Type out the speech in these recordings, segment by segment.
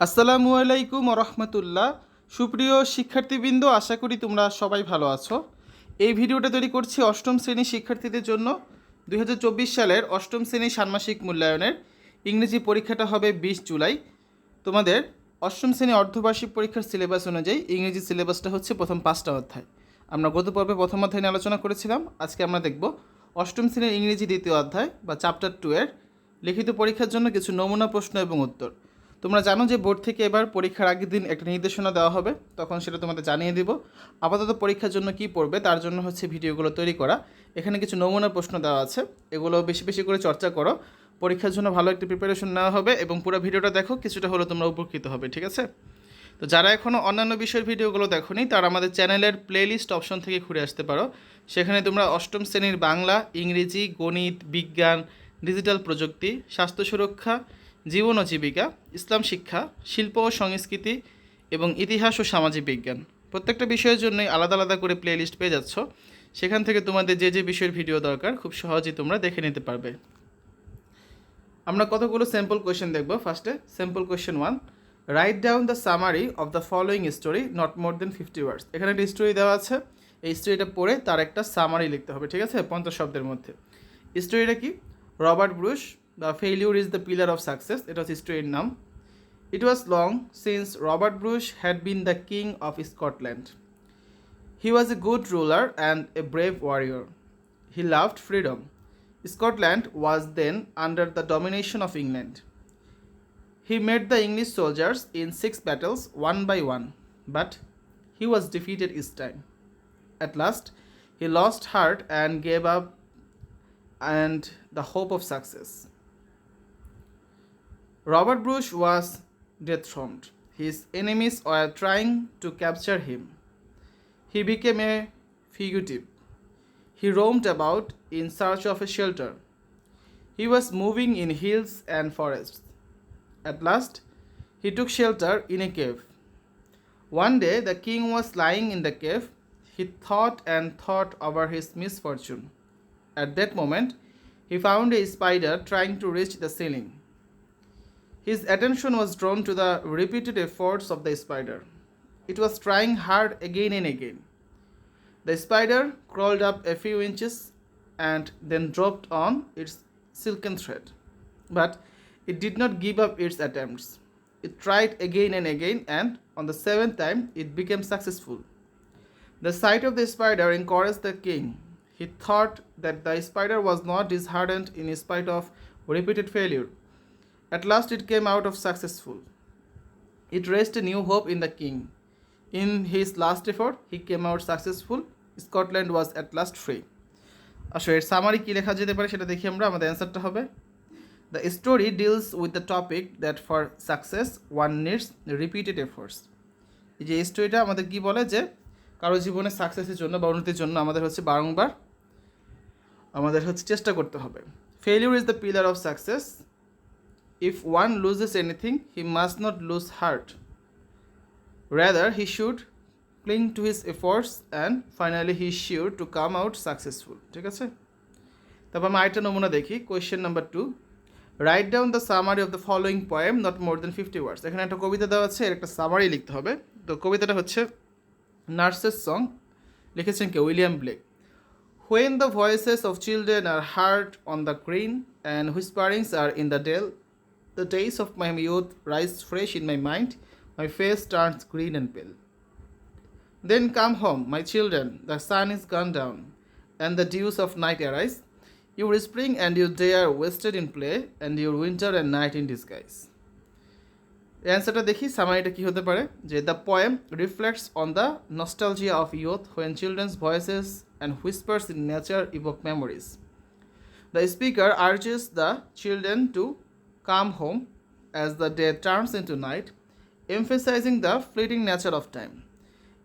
আসসালামু আলাইকুম রহমতুল্লাহ। সুপ্রিয় শিক্ষার্থীবৃন্দ, আশা করি তোমরা সবাই ভালো আছো। এই ভিডিওটা তৈরি করছি অষ্টম শ্রেণির শিক্ষার্থীদের জন্য। দুই হাজার চব্বিশ সালের অষ্টম শ্রেণির ষান্মাসিক মূল্যায়নের ইংরেজি পরীক্ষাটা হবে বিশ জুলাই। তোমাদের অষ্টম শ্রেণি অর্ধবার্ষিক পরীক্ষার সিলেবাস অনুযায়ী ইংরেজি সিলেবাসটা হচ্ছে প্রথম পাঁচটা অধ্যায়। আমরা গত পর্বে প্রথম অধ্যায় নিয়ে আলোচনা করেছিলাম। আজকে আমরা দেখব অষ্টম শ্রেণির ইংরেজি দ্বিতীয় অধ্যায় বা চ্যাপ্টার টু এর লিখিত পরীক্ষার জন্য কিছু নমুনা, প্রশ্ন এবং উত্তর। তোমরা জানো যে বোর্ড থেকে এবার পরীক্ষার আগের দিন একটা নির্দেশনা দেওয়া হবে, তখন সেটা তোমাদের জানিয়ে দিব। আপাতত পরীক্ষার জন্য কি পড়বে তার জন্য হচ্ছে ভিডিওগুলো তৈরি করা। এখানে কিছু নমুনা প্রশ্ন দেওয়া আছে, এগুলো বেশি বেশি করে চর্চা করো। পরীক্ষার জন্য ভালো একটি প্রিপারেশন নেওয়া হবে এবং পুরো ভিডিওটা দেখো, কিছুটা হলেও তোমরা উপকৃত হবে, ঠিক আছে? তো যারা এখনও অন্যান্য বিষয়ের ভিডিওগুলো দেখোনি, তারা আমাদের চ্যানেলের প্লেলিস্ট অপশন থেকে ঘুরে আসতে পারো। সেখানে তোমরা অষ্টম শ্রেণির বাংলা, ইংরেজি, গণিত, বিজ্ঞান ডিজিটাল প্রযুক্তি, স্বাস্থ্য সুরক্ষা জীবন ও জীবিকা, ইসলাম শিক্ষা, শিল্প ও সংস্কৃতি এবং ইতিহাস ও সামাজিক বিজ্ঞান। প্রত্যেকটা বিষয়ের জন্যই আলাদা আলাদা করে প্লে লিস্ট পেয়ে যাচ্ছ। সেখান থেকে তোমাদের যে যে বিষয়ের ভিডিও দরকার, খুব সহজেই তোমরা দেখে নিতে পারবে। আমরা কতগুলো স্যাম্পল কোয়েশ্চেন দেখব? ফার্স্টে sample question one write down the summary of the following story not more than fifty words এখানে একটা স্টোরি দেওয়া আছে। এই স্টোরিটা পড়ে তার একটা সামারি লিখতে হবে, ঠিক আছে? পঞ্চাশ শব্দের মধ্যে। স্টোরিটা কি? Robert Bruce the failure is the pillar of success এটা হচ্ছে স্টোরির নাম it was long since Robert Bruce had been the king of Scotland he was a good ruler and a brave warrior he loved freedom Scotland was then under the domination of England. He met the English soldiers in six battles, one by one, but he was defeated each time. At last, he lost heart and gave up and the hope of success. Robert Bruce was dethroned. His enemies were trying to capture him. He became a fugitive. He roamed about in search of a shelter. He was moving in hills and forests. At last, he took shelter in a cave. One day, the king was lying in the cave. He thought and thought over his misfortune. At that moment, he found a spider trying to reach the ceiling. His attention was drawn to the repeated efforts of the spider. It was trying hard again and again. The spider crawled up a few inches and then dropped on its silken thread. But it did not give up its attempts. It tried again and again, and on the seventh time, it became successful. The sight of the spider encouraged the king. He thought that the spider was not disheartened in spite of repeated failure. At last, it came out of successful. It raised a new hope in the king. In his last effort, he came out successful. Scotland was at last free. আসো এর summary কী লেখা যেতে পারে সেটা দেখি আমরা আমাদের অ্যান্সারটা হবে the story deals with the topic that for success one needs repeated efforts এই যে স্টোরিটা আমাদের কি বলে যে কারও জীবনে সাকসেসের জন্য বা উন্নতির জন্য আমাদের হচ্ছে বারংবার আমাদের হচ্ছে চেষ্টা করতে হবে failure is the pillar of success if one loses anything he must not lose heart rather he should cling to his efforts and finally he sure to come out successful ঠিক আছে? তারপর আমি আরেকটা নমুনা দেখি question number two write down the summary of the following poem not more than fifty words এখানে একটা কবিতা দেওয়া আছে এর একটা সামারি লিখতে হবে। তো কবিতাটা হচ্ছে নার্সেস সং লিখেছেন কে? William Blake. When the voices of children are heard on the green and whisperings are in the dell, the days of my youth rise fresh in my mind, my face turns green and pale. Then come home, my children, the sun is gone down, and the dews of night arise. Your spring and your day are wasted in play, and your winter and night in disguise. অ্যান্সারটা দেখি সামারিটা কি হতে পারে যে the poem reflects on the nostalgia of youth when children's voices and whispers in nature evoke memories the speaker urges the children to come home as the day turns into night, emphasizing the fleeting nature of time.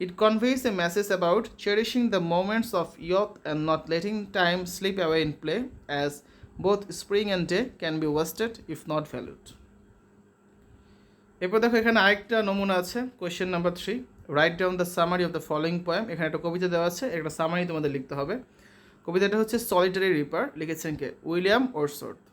It conveys a message about cherishing the moments of youth and not letting time slip away in play, as both spring and day can be wasted if not valued. এরপর দেখো এখানে আরেকটা নমুনা আছে question number three write down the summary of the following poem এখানে একটা কবিতা দেওয়া আছে একটা সামারি তোমাদের লিখতে হবে কবিতাটা হচ্ছে সলিটারি রিপার লিখেছেন কে William Wordsworth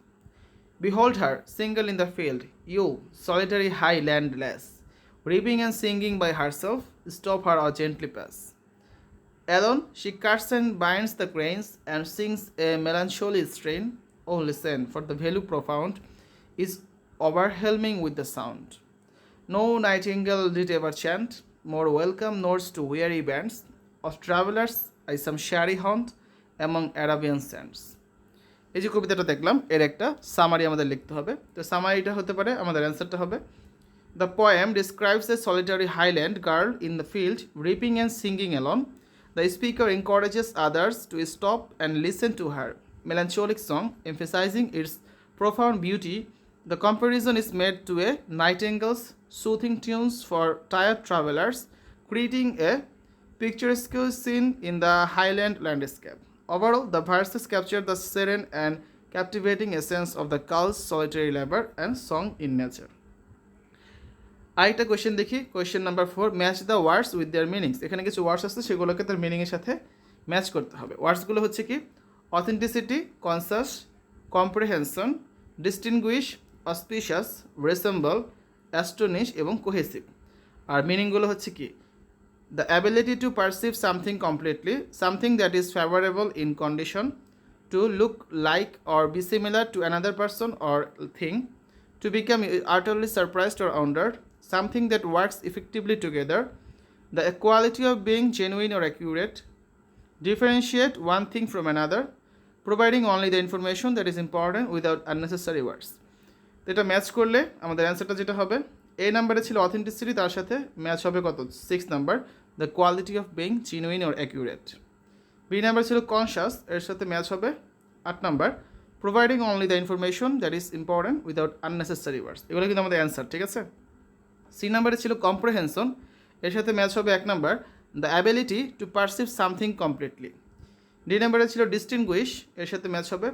Behold her, single in the field, you, solitary highlandless, reaping and singing by herself, stop her or gently pass. Alone, she cuts and binds the grains and sings a melancholy strain. Oh, listen, for the value profound is overwhelming with the sound. No nightingale did ever chant more welcome notes to weary bands of travelers I some sherry hunt among Arabian sands. এই যে কবিতাটা দেখলাম এর একটা summary আমাদের লিখতে হবে তো সামারিটা হতে পারে আমাদের অ্যান্সারটা হবে the poem describes a solitary highland girl in the field reaping and singing alone the speaker encourages others to stop and listen to her melancholic song, emphasizing its profound beauty. The comparison is made to a nightingale's soothing tunes for tired travelers, creating a picturesque scene in the highland landscape. Overall, the verses capture the serene and captivating essence of the girl's solitary labor and song in nature. আরেকটা question দেখি। Question number four match the words with their meanings এখানে কিছু ওয়ার্ডস আছে সেগুলোকে তার মিনিংয়ের সাথে match করতে হবে। ওয়ার্ডসগুলো হচ্ছে কি? Authenticity conscious comprehension distinguish suspicious resemble astonish এবং কোহেসিভ আর মিনিংগুলো হচ্ছে কি? The ability to perceive something completely, something that is favorable in condition, to look like or be similar to another person or thing, to become utterly surprised or wondered, something that works effectively together, the quality of being genuine or accurate, differentiate one thing from another, providing only the information that is important without unnecessary words. এটা match করলে আমাদের অ্যান্সারটা যেটা হবে এ নাম্বারে ছিল authenticity তার সাথে ম্যাচ হবে কত? Six number the quality of being genuine or accurate B number ছিল কনশাস এর সাথে ম্যাচ হবে আট number providing only the information that is important without unnecessary words এগুলো কিন্তু আমাদের অ্যান্সার ঠিক আছে? সি নাম্বারে ছিল কম্প্রিহেনশন এর সাথে ম্যাচ হবে এক number the ability to perceive something completely D নাম্বারে ছিল ডিস্টিংগুইশ এর সাথে ম্যাচ হবে.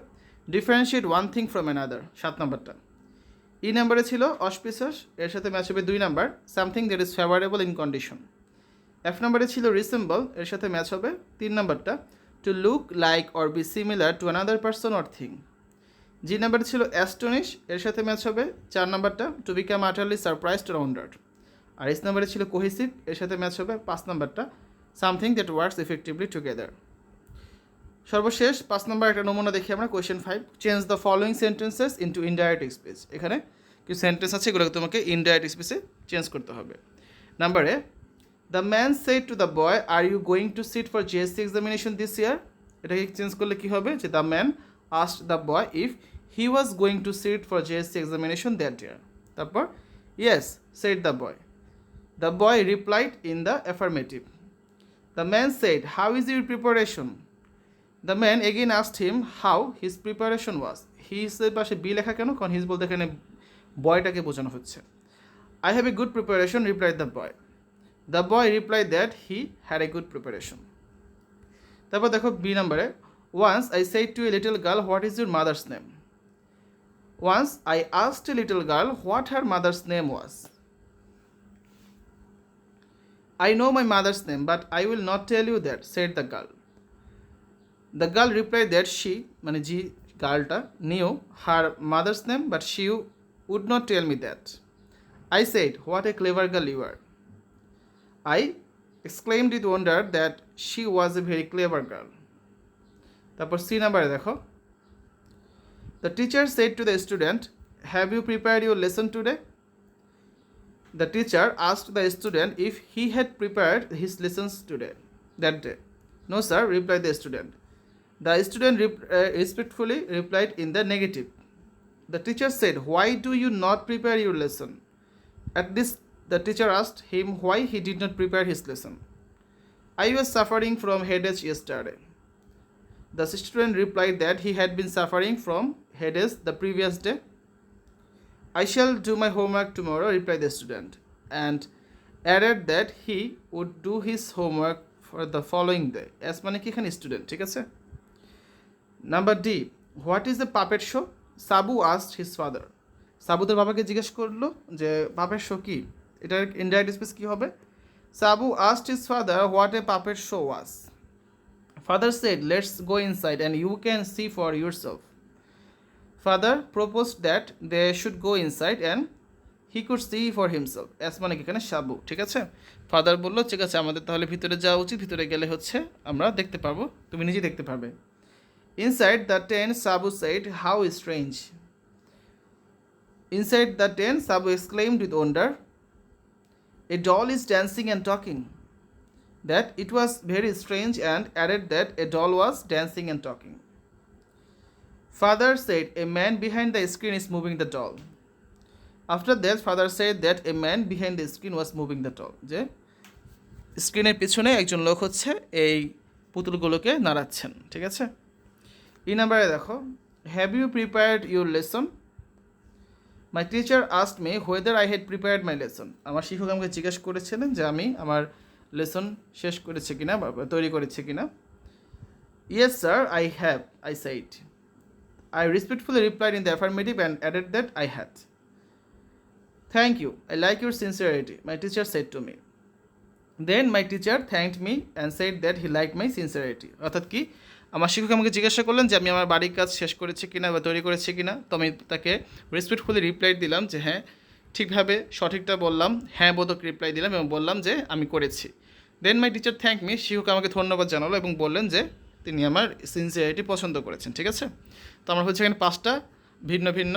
Differentiate one thing from another সাত নাম্বারটা ই নাম্বারে ছিল অসপিসাস এর সাথে ম্যাচ হবে দুই number something that is favourable in condition F নাম্বারে ছিল রিসেম্বল এর সাথে ম্যাচ হবে তিন নাম্বারটা to look like or be similar to another person or thing G নাম্বারে ছিল অ্যাস্টনিশ এর সাথে ম্যাচ হবে চার নাম্বারটা টু বিকাম আটারলি সারপ্রাইজড রাউন্ডার আর এস নাম্বারে ছিল কোহেসিভ এর সাথে ম্যাচ হবে পাঁচ নাম্বারটা something that works effectively together সর্বশেষ পাঁচ নম্বর একটা নমুনা দেখি আমরা question five change the following sentences into indirect speech এখানে কিছু সেন্টেন্স আছে, এগুলোকে তোমাকে ইনডাইরেক্ট স্পেসে চেঞ্জ করতে হবে। নাম্বারে the man said to the boy are you going to sit for JSC examination this year এটাকে চেঞ্জ করলে কী হবে? যে the man asked the boy if he was going to sit for JSC examination that year তারপর yes said the boy the boy replied in the affirmative the man said how is your preparation the man again asked him how his preparation was হিসের পাশে B লেখা কেন? কারণ his বলতে এখানে বয়টাকে বোঝানো হচ্ছে। I have a good preparation replied the boy the boy replied that he had a good preparation তারপর দেখো বি নাম্বারে once I said to a little girl what is your mother's name once I asked a little girl what her mother's name was I know my mother's name, but I will not tell you that, said the girl. The girl replied that she, মানে জি গার্লটা knew her mother's name, but she would not tell me that. I said, What a clever girl you are. I exclaimed with wonder that she was a very clever girl. তারপর C নাম্বারে দেখো the teacher said to the student have you prepare your lesson today The teacher asked the student if he had prepared his lessons today, that day. No, sir, replied the student. The student rep- uh, respectfully replied in the negative. The teacher said, Why do you not prepare your lesson? At this, the teacher asked him why he did not prepare his lesson. I was suffering from headache yesterday. The student replied that he had been suffering from headache the previous day. I shall do my homework tomorrow, replied the student, and added that he would do his homework for the following day. As মানে কি এখানে student ঠিক আছে number D what is the puppet show Sabu asked his father Sabu তার বাবাকে জিজ্ঞেস করল যে পাপের শো কি? এটার ইনডাইরেক্ট স্পেস কী হবে? Sabu asked his father what a puppet show was father said let's go inside and you can see for yourself father propose that they should go inside and he could see for himself as মানে এখানে? সাবু ঠিক আছে? Father বলল, ঠিক আছে, আমাদের তাহলে ভিতরে যাওয়া উচিত। ভিতরে গেলে হচ্ছে আমরা দেখতে পারব। তুমি নিজেই দেখতে পারবে। Inside the tent Sabu sighed how strange inside the tent Sabu exclaimed with wonder a doll is dancing and talking that it was very strange and added that a doll was dancing and talking. Father said a man behind the screen is moving the doll. After that, father said that a man behind the screen was moving the doll. যে স্ক্রিনের পিছনে একজন লোক হচ্ছে এই পুতুলগুলোকে নাড়াচ্ছেন ঠিক আছে এই নাম্বারে দেখো have you prepared your lesson my teacher asked me whether I had prepared my lesson আমার শিক্ষক আমাকে জিজ্ঞেস করেছিলেন যে, আমি আমার লেসন শেষ করেছে কিনা বা তৈরি করেছে কিনা? Yes sir I have I said I respectfully replied in the affirmative and added that I had thank you I like your sincerity my teacher said to me then my teacher thanked me and said that he like my sincerity অর্থাৎ কি? আমার শিক্ষক আমাকে জিজ্ঞাসা করলেন যে, আমি আমার বাড়ির কাজ শেষ করেছি কিনা বা তৈরি করেছি কিনা? তো আমি তাকে রেসপেক্টফুলি রিপ্লাই দিলাম যে হ্যাঁ ঠিকভাবে সঠিকটা বললাম। হ্যাঁ বোধক রিপ্লাই দিলাম এবং বললাম যে, আমি করেছি। Then my teacher thank me শিক্ষক আমাকে ধন্যবাদ জানালো এবং বললেন যে, তিনি আমার সিনসিয়ারিটি পছন্দ করেছেন। ঠিক আছে? তো আমরা হচ্ছে এখানে পাঁচটা ভিন্ন ভিন্ন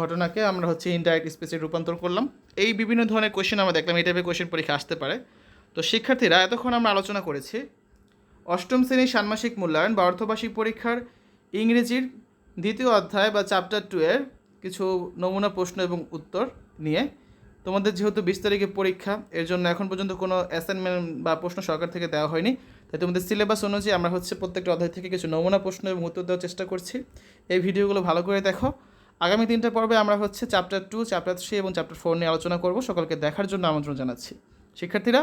ঘটনাকে আমরা হচ্ছে ইনডাইরেক্ট স্পেসে রূপান্তর করলাম। এই বিভিন্ন ধরনের কোয়েশ্চেন আমরা দেখলাম, এই টাইপের কোয়েশ্চেন পরীক্ষা আসতে পারে। তো শিক্ষার্থীরা, এতক্ষণ আমরা আলোচনা করেছি অষ্টম শ্রেণির ষান্মাসিক মূল্যায়ন বা অর্থবার্ষিক পরীক্ষার ইংরেজির দ্বিতীয় অধ্যায় বা চ্যাপ্টার টু এর কিছু নমুনা, প্রশ্ন এবং উত্তর নিয়ে। তোমাদের যেহেতু বিশ তারিখে পরীক্ষা, এর জন্য এখন পর্যন্ত কোনো অ্যাসাইনমেন্ট বা প্রশ্ন সরকার থেকে দেওয়া হয়নি। তাই তোমাদের সিলেবাস অনুযায়ী আমরা হচ্ছে প্রত্যেকটা অধ্যায় থেকে কিছু নমুনা, প্রশ্ন এবং উত্তর দেওয়ার চেষ্টা করছি। এই ভিডিওগুলো ভালো করে দেখো। আগামী তিনটা পর্বে আমরা হচ্ছে চ্যাপ্টার টু চ্যাপ্টার থ্রি এবং চ্যাপ্টার ফোর নিয়ে আলোচনা করব। সকলকে দেখার জন্য আমন্ত্রণ জানাচ্ছি। শিক্ষার্থীরা